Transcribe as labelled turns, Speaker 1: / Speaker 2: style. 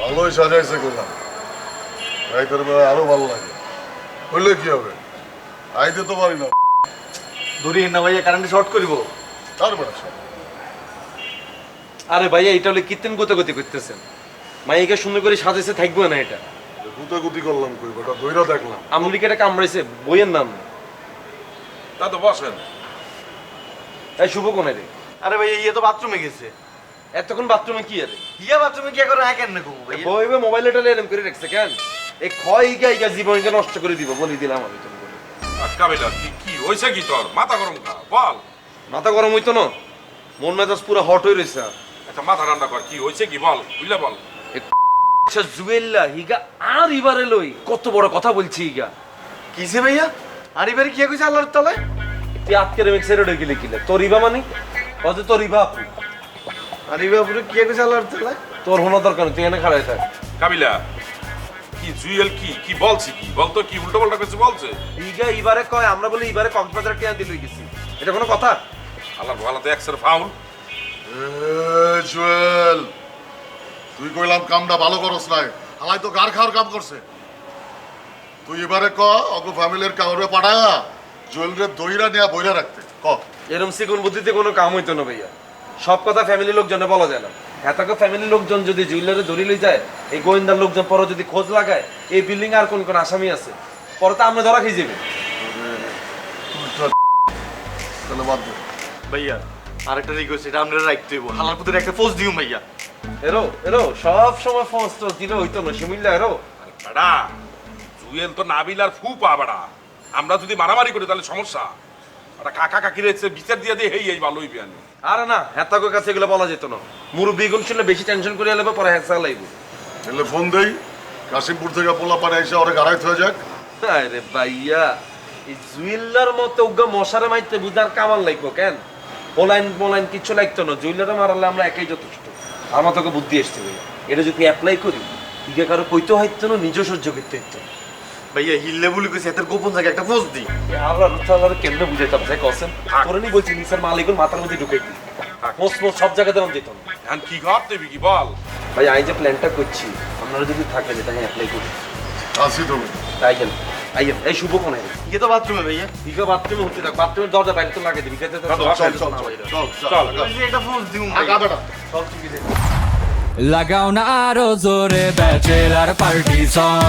Speaker 1: ভালোই সাজাইছে করলাম রাইতের বেলা আরও ভালো লাগে। হইলে কি হবে? আইতে তো পারি না।
Speaker 2: ধরি না ভাইয়া কারেন্টে শর্ট করিব?
Speaker 1: তার বেড়া
Speaker 3: আরে ভাইয়া এটা হলে কীর্তন করতেছেন। মাইকে সুন্দর করে সাজাইছে থাকবে না এটা।
Speaker 1: গুতাগুতি করলাম কই ওটা দেখলাম।
Speaker 3: আমেরিকাটা কামড়াইছে বইয়ের নাম।
Speaker 4: তা তো বসেন।
Speaker 3: এই শুভ কোনে রে।
Speaker 2: আরে ভাইয়া ইয়ে তো বাথরুমে গেছে।
Speaker 3: এতক্ষণ বাথরুমে কি আরে?
Speaker 2: ইয়া বাথরুমে কি করে কেন না ঘুমো ভাইয়া?
Speaker 3: বইবে মোবাইলে টেলে এরম করে রাখছে কেন? এই ক্ষয় ইগা ইগা জীবনকে নষ্ট করে দিব বলি দিলাম আমি তুমি
Speaker 4: আর কাবিলা কি কি হয়েছে কি তোর? মাথা গরম কা বল।
Speaker 3: মাথা গরম হইতো না? মন মেজাজ পুরো হট হয়ে রয়েছে আর।
Speaker 4: একটা মাথা ঠান্ডা কর কি হয়েছে কি বল বুঝলে বল।
Speaker 3: আচ্ছা জুয়েল্লা হিগা আর ইবারে লই কত বড় কথা বলছি হিগা।
Speaker 2: কিসে ভাইয়া? আর এবারে কি কইছে আল্লাহর তলায়?
Speaker 3: তুই আজকে রেমিক সেরে গেলে কিলে? তোর ইবা মানে? কত তোর ইবা আপু।
Speaker 2: আর এবার পুরো কি কইছে আল্লাহর তলায়
Speaker 3: তোর হনো দরকার তুই এনে খাড়াই থাক।
Speaker 4: কাবিলা কি জুয়েল কি? কি বলছে কি? বলতো কি? উল্টো পাল্টা কিছু বলছে।
Speaker 3: হিগা ইবারে কয় আমরা বলি ইবারে কক্সবাজার টিয়া দিল গেছি। এটা কোনো কথা?
Speaker 4: আল্লাহ ভালো তো একসের ফাউল।
Speaker 1: এ জুয়েল তুই কইলাম কামটা ভালো করস নাই। হালাই তো গার খাওয়ার কাম করছে। তুই এবারে ক অগ ফ্যামিলির কাউরে পাঠায়া জুয়েলরে দইরা নিয়া বইরা রাখতে। ক।
Speaker 3: এরম সিগুন বুদ্ধিতে কোনো কাম হইতো না ভাইয়া। সব কথা ফ্যামিলি লোকজনে বলা যায় না। এতকে ফ্যামিলি লোকজন যদি জুয়েলারে ধরি লই যায় এই গোয়েন্দার লোকজন পরে যদি খোঁজ লাগায় এই বিল্ডিং আর কোন কোন আসামি আছে? পরে তো আমরা ধরা খেয়ে যাবে।
Speaker 2: ভাইয়া আরেকটা রিকোয়েস্ট এটা আমরা রাখতে হইব হালার পুত্রের একটা দিও ভাইয়া।
Speaker 3: এরো এরো সব সময় ফোন তো দিলে হইতো না শিমিল্লা এরো।
Speaker 4: বেড়া জুয়েল তো নাবিলার ফু পা বেড়া। আমরা যদি মারামারি করি তাহলে সমস্যা। একটা কাকা কাকি রয়েছে বিচার দিয়ে দিয়ে হেই এই
Speaker 3: আরে না হেতাকের কাছে এগুলো বলা যেত না। মুরব্বী গুণ শুনলে বেশি টেনশন করে এলে পরে লাগবে
Speaker 1: এলে ফোন দেই কাশিমপুর থেকে পোলা পানে এসে ওরে গাড়াইতে হয়ে যাক।
Speaker 3: আরে ভাইয়া এই জুয়েলার মতো মশারে মাইতে বুঝার কামাল লাগবো কেন? পোলাইন পোলাইন কিছু লাগতো না। জুয়েলারে মারালে আমরা একাই যথেষ্ট। আমার তোকে বুদ্ধি এসছে ভাইয়া। এটা যদি অ্যাপ্লাই করি ইগে কারও কইতে হইতো না নিজে সহ্য করতে হইতো না।
Speaker 2: ভাইয়া হিললে বলি কইছে এত গোপন জায়গায় একটা পোস্ট দি
Speaker 3: আল্লাহ তাআলা কেমনে বুঝাইতাম তাই কসেন তোরে নি বলছি নিসার মালিকুল মাথার মধ্যে ঢুকাই দি মোস মোস সব জায়গাতে আমি যেতাম
Speaker 4: এখন কি ঘর দেবি কি বল।
Speaker 3: ভাই আমি যে প্ল্যানটা করছি আপনারা যদি থাকে যে তাই অ্যাপ্লাই করি।
Speaker 1: আসি তুমি
Speaker 3: তাই গেল আইয়েন এই শুভ কোনে
Speaker 2: ইয়ে তো বাথরুমে ভাইয়া?
Speaker 3: ইগে বাথরুমে হতে থাক। বাথরুমের দরজা বাইরে তো লাগিয়ে দিবি। খেতে
Speaker 4: চল, চল,
Speaker 1: চল চল চল চল
Speaker 4: চল।
Speaker 2: যে একটা পোস্ট দিও
Speaker 1: আগা বেটা
Speaker 3: সব ঠিক আছে
Speaker 5: লাগাও না আরও জোরে ব্যাচেলার পার্টি সং